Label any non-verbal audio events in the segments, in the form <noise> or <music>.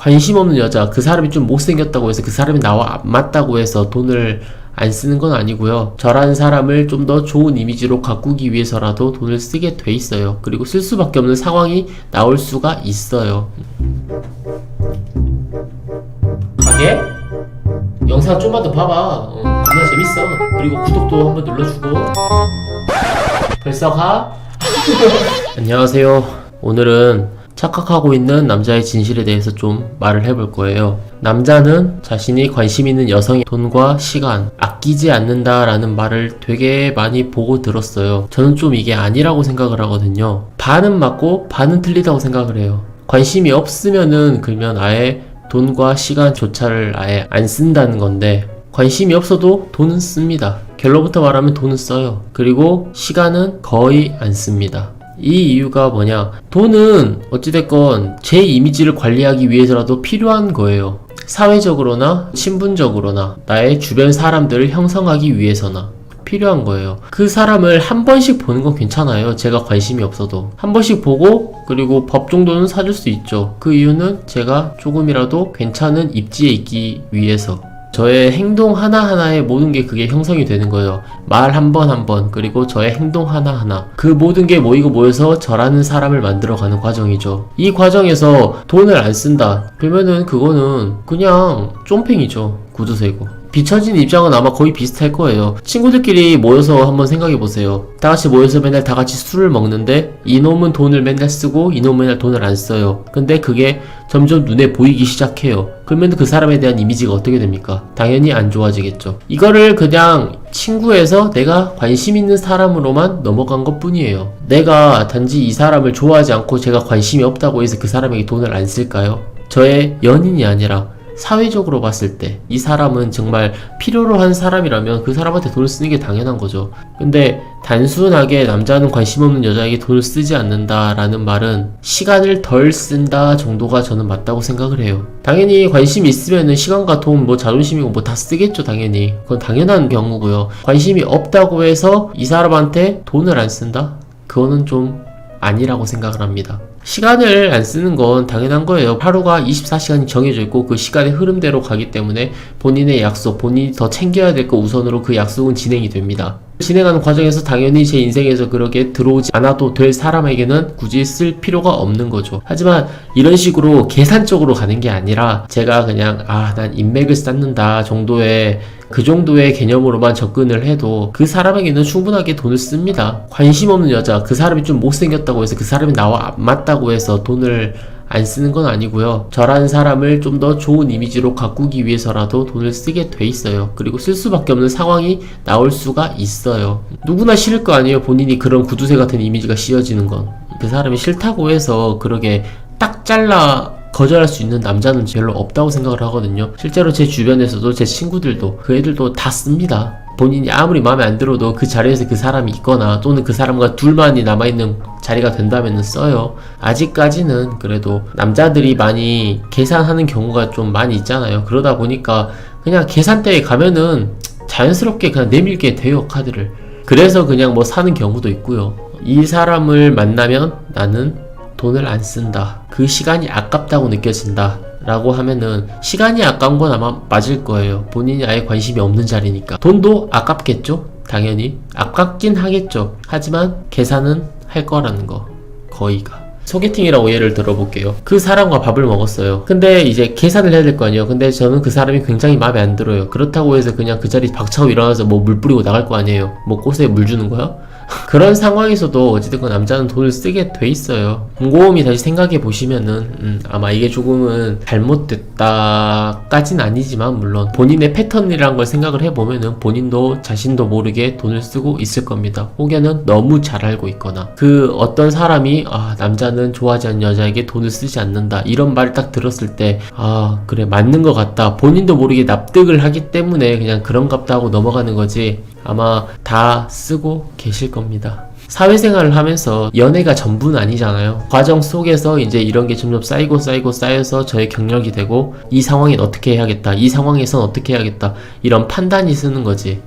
관심 없는 여자, 그 사람이 좀 못생겼다고 해서 그 사람이 나와 안 맞다고 해서 돈을 안 쓰는 건 아니고요. 저라는 사람을 좀 더 좋은 이미지로 가꾸기 위해서라도 돈을 쓰게 돼 있어요. 그리고 쓸 수밖에 없는 상황이 나올 수가 있어요. 가게? 영상 좀만 더 봐봐. 어, 겁나 재밌어. 그리고 구독도 한번 눌러주고. 벌써 가? <laughs> 안녕하세요. 오늘은 착각하고 있는 남자의 진실에 대해서 좀 말을 해볼 거예요. 남자는 자신이 관심 있는 여성의 돈과 시간, 아끼지 않는다라는 말을 되게 많이 보고 들었어요. 저는 좀 이게 아니라고 생각을 하거든요. 반은 맞고 반은 틀리다고 생각을 해요. 관심이 없으면은 그러면 아예 돈과 시간조차를 아예 안 쓴다는 건데 관심이 없어도 돈은 씁니다. 결론부터 말하면 돈은 써요. 그리고 시간은 거의 안 씁니다. 이 이유가 뭐냐? 돈은 어찌됐건 제 이미지를 관리하기 위해서라도 필요한 거예요. 사회적으로나 신분적으로나 나의 주변 사람들을 형성하기 위해서나 필요한 거예요. 그 사람을 한 번씩 보는 건 괜찮아요. 제가 관심이 없어도. 한 번씩 보고, 그리고 법 정도는 사줄 수 있죠. 그 이유는 제가 조금이라도 괜찮은 입지에 있기 위해서. 저의 행동 하나하나에 모든 게 그게 형성이 되는 거예요. 말 한 번 한 번, 그리고 저의 행동 하나하나. 그 모든 게 모이고 모여서 저라는 사람을 만들어가는 과정이죠. 이 과정에서 돈을 안 쓴다. 그러면은 그거는 그냥 쫌팽이죠. 구두쇠고. 비춰진 입장은 아마 거의 비슷할 거예요. 친구들끼리 모여서 한번 생각해 보세요. 다 같이 모여서 맨날 다 같이 술을 먹는데 이놈은 돈을 맨날 쓰고 이놈은 맨날 돈을 안 써요. 근데 그게 점점 눈에 보이기 시작해요. 그러면 그 사람에 대한 이미지가 어떻게 됩니까? 당연히 안 좋아지겠죠. 이거를 그냥 친구에서 내가 관심 있는 사람으로만 넘어간 것 뿐이에요. 내가 단지 이 사람을 좋아하지 않고 제가 관심이 없다고 해서 그 사람에게 돈을 안 쓸까요? 저의 연인이 아니라 사회적으로 봤을 때 이 사람은 정말 필요로 한 사람이라면 그 사람한테 돈을 쓰는 게 당연한 거죠. 근데 단순하게 남자는 관심 없는 여자에게 돈을 쓰지 않는다라는 말은 시간을 덜 쓴다 정도가 저는 맞다고 생각을 해요. 당연히 관심이 있으면은 시간과 돈, 뭐 자존심이고 뭐 다 쓰겠죠, 당연히. 그건 당연한 경우고요. 관심이 없다고 해서 이 사람한테 돈을 안 쓴다? 그거는 좀 아니라고 생각을 합니다. 시간을 안 쓰는 건 당연한 거예요. 하루가 24시간이 정해져 있고 그 시간의 흐름대로 가기 때문에 본인의 약속, 본인이 더 챙겨야 될 거 우선으로 그 약속은 진행이 됩니다. 진행하는 과정에서 당연히 제 인생에서 그렇게 들어오지 않아도 될 사람에게는 굳이 쓸 필요가 없는 거죠. 하지만 이런 식으로 계산적으로 가는 게 아니라 제가 그냥 아, 난 인맥을 쌓는다 정도의 그 정도의 개념으로만 접근을 해도 그 사람에게는 충분하게 돈을 씁니다. 관심 없는 여자, 그 사람이 좀 못생겼다고 해서 그 사람이 나와 안 맞다고 해서 돈을 안 쓰는 건 아니고요. 저라는 사람을 좀 더 좋은 이미지로 가꾸기 위해서라도 돈을 쓰게 돼 있어요. 그리고 쓸 수밖에 없는 상황이 나올 수가 있어요. 누구나 싫을 거 아니에요. 본인이 그런 구두쇠 같은 이미지가 씌워지는 건. 그 사람이 싫다고 해서 그러게 딱 잘라 거절할 수 있는 남자는 별로 없다고 생각을 하거든요. 실제로 제 주변에서도 제 친구들도 그 애들도 다 씁니다. 본인이 아무리 마음에 안 들어도 그 자리에서 그 사람이 있거나 또는 그 사람과 둘만이 남아있는 자리가 된다면 써요. 아직까지는 그래도 남자들이 많이 계산하는 경우가 좀 많이 있잖아요. 그러다 보니까 그냥 계산대에 가면은 자연스럽게 그냥 내밀게 돼요, 카드를. 그래서 그냥 뭐 사는 경우도 있고요. 이 사람을 만나면 나는 돈을 안 쓴다. 그 시간이 아깝다고 느껴진다. 라고 하면은 시간이 아까운 건 아마 맞을 거예요. 본인이 아예 관심이 없는 자리니까. 돈도 아깝겠죠? 당연히. 아깝긴 하겠죠. 하지만 계산은 할 거라는 거. 거의가. 소개팅이라고 예를 들어볼게요. 그 사람과 밥을 먹었어요. 근데 이제 계산을 해야 될 거 아니에요. 근데 저는 그 사람이 굉장히 마음에 안 들어요. 그렇다고 해서 그냥 그 자리 박차고 일어나서 뭐 물 뿌리고 나갈 거 아니에요. 뭐 꽃에 물 주는 거야? 그런 상황에서도 어찌됐건 남자는 돈을 쓰게 돼 있어요. 곰곰이 다시 생각해 보시면은 음, 아마 이게 조금은 잘못됐다까진 아니지만 물론 본인의 패턴이라는 걸 생각을 해보면은 본인도 자신도 모르게 돈을 쓰고 있을 겁니다. 혹여는 너무 잘 알고 있거나 그 어떤 사람이 아 남자는 좋아하지 않는 여자에게 돈을 쓰지 않는다 이런 말을 딱 들었을 때 아 그래 맞는 것 같다 본인도 모르게 납득을 하기 때문에 그냥 그런갑다 하고 넘어가는 거지 아마 다 쓰고 계실 겁니다. 사회생활을 하면서 연애가 전부는 아니잖아요. 과정 속에서 이제 이런 게 점점 쌓이고 쌓이고 쌓여서 저의 경력이 되고 이 상황엔 어떻게 해야겠다. 이 상황에선 어떻게 해야겠다. 이런 판단이 쓰는 거지.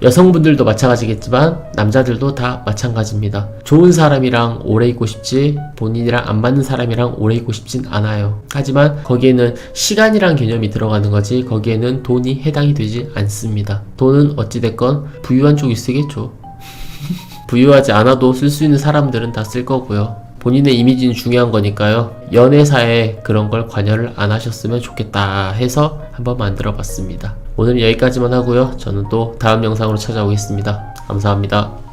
여성분들도 마찬가지겠지만 남자들도 다 마찬가지입니다. 좋은 사람이랑 오래 있고 싶지 본인이랑 안 맞는 사람이랑 오래 있고 싶진 않아요. 하지만 거기에는 시간이란 개념이 들어가는 거지 거기에는 돈이 해당이 되지 않습니다. 돈은 어찌됐건 부유한 쪽이 쓰겠죠. 부유하지 않아도 쓸 수 있는 사람들은 다 쓸 거고요. 본인의 이미지는 중요한 거니까요. 연애사에 그런 걸 관여를 안 하셨으면 좋겠다 해서 한번 만들어 봤습니다. 오늘 여기까지만 하고요. 저는 또 다음 영상으로 찾아오겠습니다. 감사합니다.